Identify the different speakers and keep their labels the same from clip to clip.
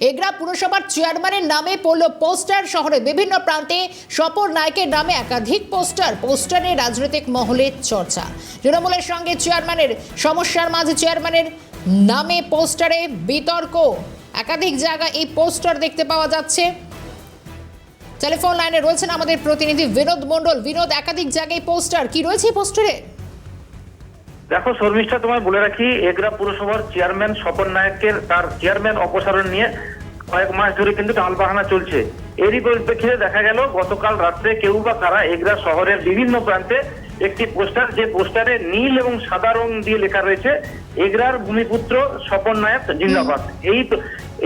Speaker 1: এগরা পুরসভার চেয়ারম্যানের নামে পড়ল পোস্টার শহরে বিভিন্ন প্রান্তে স্বপন নায়কের নামে একাধিক পোস্টার, পোস্টারে রাজনৈতিক মহলে চর্চা। তৃণমূলের সঙ্গে চেয়ারম্যানের সমস্যার মাঝে চেয়ারম্যানের নামে পোস্টারে বিতর্ক। একাধিক জায়গায় এই পোস্টার দেখতে পাওয়া যাচ্ছে। টেলিফোন লাইনে রয়েছেন আমাদের প্রতিনিধি বিনোদ মণ্ডল। বিনোদ, একাধিক জায়গায় পোস্টার। কি রয়েছে পোস্টারে?
Speaker 2: দেখো শর্মিষ্ঠা তোমায় বলে রাখি এগরা পুরসভার চেয়ারম্যান স্বপন নায়কের তার চেয়ারম্যান অপসারণ নিয়ে কয়েক মাস ধরে কিন্তু টালবাহানা চলছে। এরই পরিপ্রেক্ষিতে দেখা গেল গতকাল রাত্রে কেউ বা কারা এগরা শহরের বিভিন্ন প্রান্তে একটি পোস্টার যে পোস্টারে নীল এবং সাদা রং দিয়ে লেখা রয়েছে এগরার ভূমিপুত্র স্বপন নায়ক জিন্দাবাদ। এই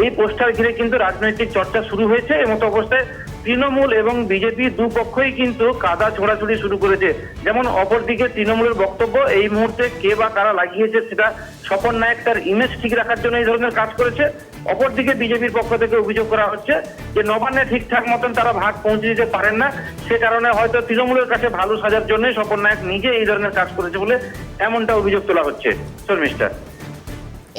Speaker 2: এই পোস্টার ঘিরে কিন্তু রাজনৈতিক চর্চা শুরু হয়েছে। এমতো অবস্থায় তৃণমূল এবং বিজেপি দুপক্ষই কিন্তু কাদা ছোড়াছুড়ি শুরু করেছে। যেমন অপরদিকে তৃণমূলের বক্তব্য, এই মুহূর্তে কে বা কারা লাগিয়েছে সেটা স্বপন নায়ক তার ইমেজ ঠিক রাখার জন্য এই ধরনের কাজ করেছে। অপরদিকে বিজেপির পক্ষ থেকে অভিযোগ করা হচ্ছে যে নবান্নে ঠিকঠাক মতন তারা ভাগ পৌঁছে দিতে পারেন না। সে কারণে হয়তো তৃণমূলের কাছে ভালো সাজার জন্যই স্বপন নায়ক নিজে এই ধরনের কাজ করেছে বলে এমনটা অভিযোগ তোলা হচ্ছে। শর্মিষ্ঠা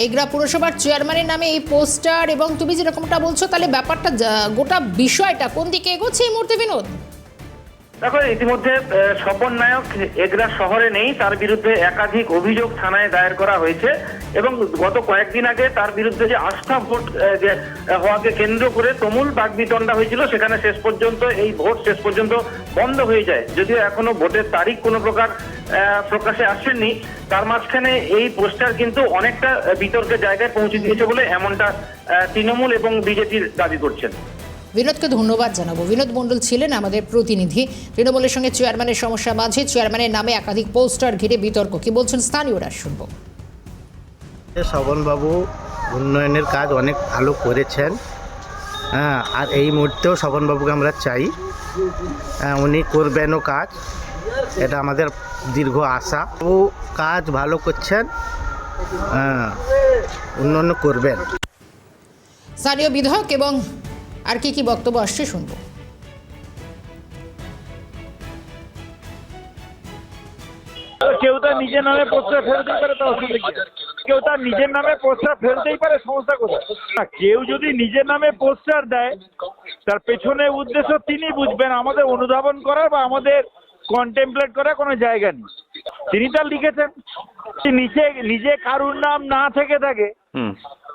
Speaker 1: এগরা পুরসভার চেয়ারম্যানের নামে এই পোস্টার এবং তুমি যেরকমটা বলছো, তাহলে ব্যাপারটা গোটা বিষয়টা কোন দিকে এগোচ্ছে এই মুহূর্তে, বিনোদ?
Speaker 2: দেখো, ইতিমধ্যে নায়ক এগরা শহরে নেই, তার বিরুদ্ধে একাধিক অভিযোগ থানায় দায়ের করা হয়েছে এবং গত কয়েকদিন আগে তার বিরুদ্ধে যে আস্থা ভোট হওয়াকে কেন্দ্র করে তুমুল বাগবিতণ্ডা হয়েছিল, সেখানে শেষ পর্যন্ত, এই ভোট শেষ পর্যন্ত বন্ধ হয়ে যায়। যদিও এখনও ভোটের তারিখ কোনো প্রকার প্রকাশে আসেননি, তার মাঝখানে এই পোস্টার কিন্তু অনেকটা বিতর্কের জায়গায় পৌঁছে দিয়েছে বলে এমনটা তৃণমূল এবং বিজেপির দাবি করছেন।
Speaker 1: বিনোদকে ধন্যবাদ জানাব। বিনোদ মণ্ডল ছিলেন আমাদের প্রতিনিধি। তৃণমূলের সঙ্গে চেয়ারম্যানের সমস্যা মাঝে চেয়ারম্যানের নামে একাধিক পোস্টার ঘিরে বিতর্ক। কি বলছেন স্থানীয়রা শুনব।
Speaker 3: শবনবাবু উন্নয়নের কাজ অনেক ভালো করেছেন। হ্যাঁ আর এই মুহূর্তেও শবনবাবুকে আমরা চাই। হ্যাঁ, উনি করবেনও কাজ। এটা আমাদের দীর্ঘ আশা। ও কাজ ভালো করছেন। হ্যাঁ উন্নয়ন করবেন।
Speaker 1: স্থানীয় বিধায়ক এবং আর কি কি বক্তব্য আসছে শুনব।
Speaker 4: কেউ তার নিজের নামে পোস্টার ফেলতেই পারে তো অসুবিধা কি কেউ তার নিজের নামে পোস্টার ফেলতেই পারে সমস্যা কোথায়? না, কেউ যদি নিজের নামে পোস্টার দেয় তার পেছনে উদ্দেশ্য তিনি বুঝবেন আমাদের অনুধাবন করার বা আমাদের কন্টেমপ্লেট করার কোনো জায়গা নেই। তিনি তার লিখেছেন নিচে নিজে কারুর নাম না থেকে থাকে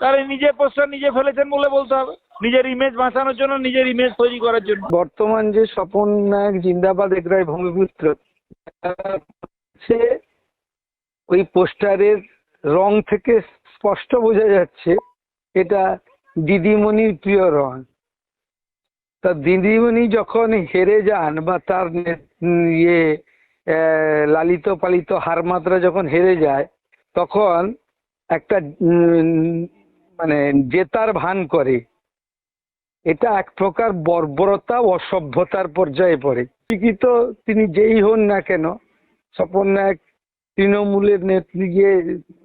Speaker 4: তাহলে নিজে পোস্টার নিজে ফেলেছেন বলে বলতে হবে। নিজের ইমেজ বাঁচানোর জন্য, নিজের ইমেজ তৈরি করার জন্য।
Speaker 5: বর্তমান যে স্বপন নায়ক জিন্দাবাদ এগরায় ভূমিপুত্র, সে ওই পোস্টারের রং থেকে স্পষ্ট বোঝা যাচ্ছে, এটা দিদিমণির প্রিয় রং। তা দিদিমণি যখন হেরে যান বা তার ইয়ে লালিত পালিত হারমাত্রা যখন হেরে যায়, তখন একটা মানে জেতার ভান করে। এটা এক প্রকার বর্বরতা অসভ্যতার পর্যায়ে পড়ে। শিক্ষিত তিনি যেই হন না কেন, স্বপন নায়ক তৃণমূলের ইয়ে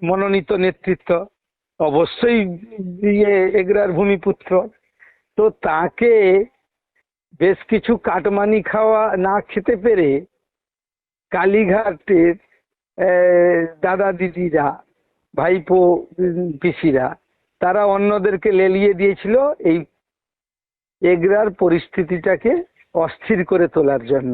Speaker 5: মনোনীত নেতৃত্ব, অবশ্যই ইয়ে এগরার ভূমিপুত্র। তো তাকে বেশ কিছু কাটমানি খাওয়া না খেতে পেরে কালীঘাটের দাদা দিদিরা ভাইপো পিসিরা তারা অন্যদেরকে লেলিয়ে দিয়েছিল এই এগরার পরিস্থিতিটাকে অস্থির করে তোলার জন্য।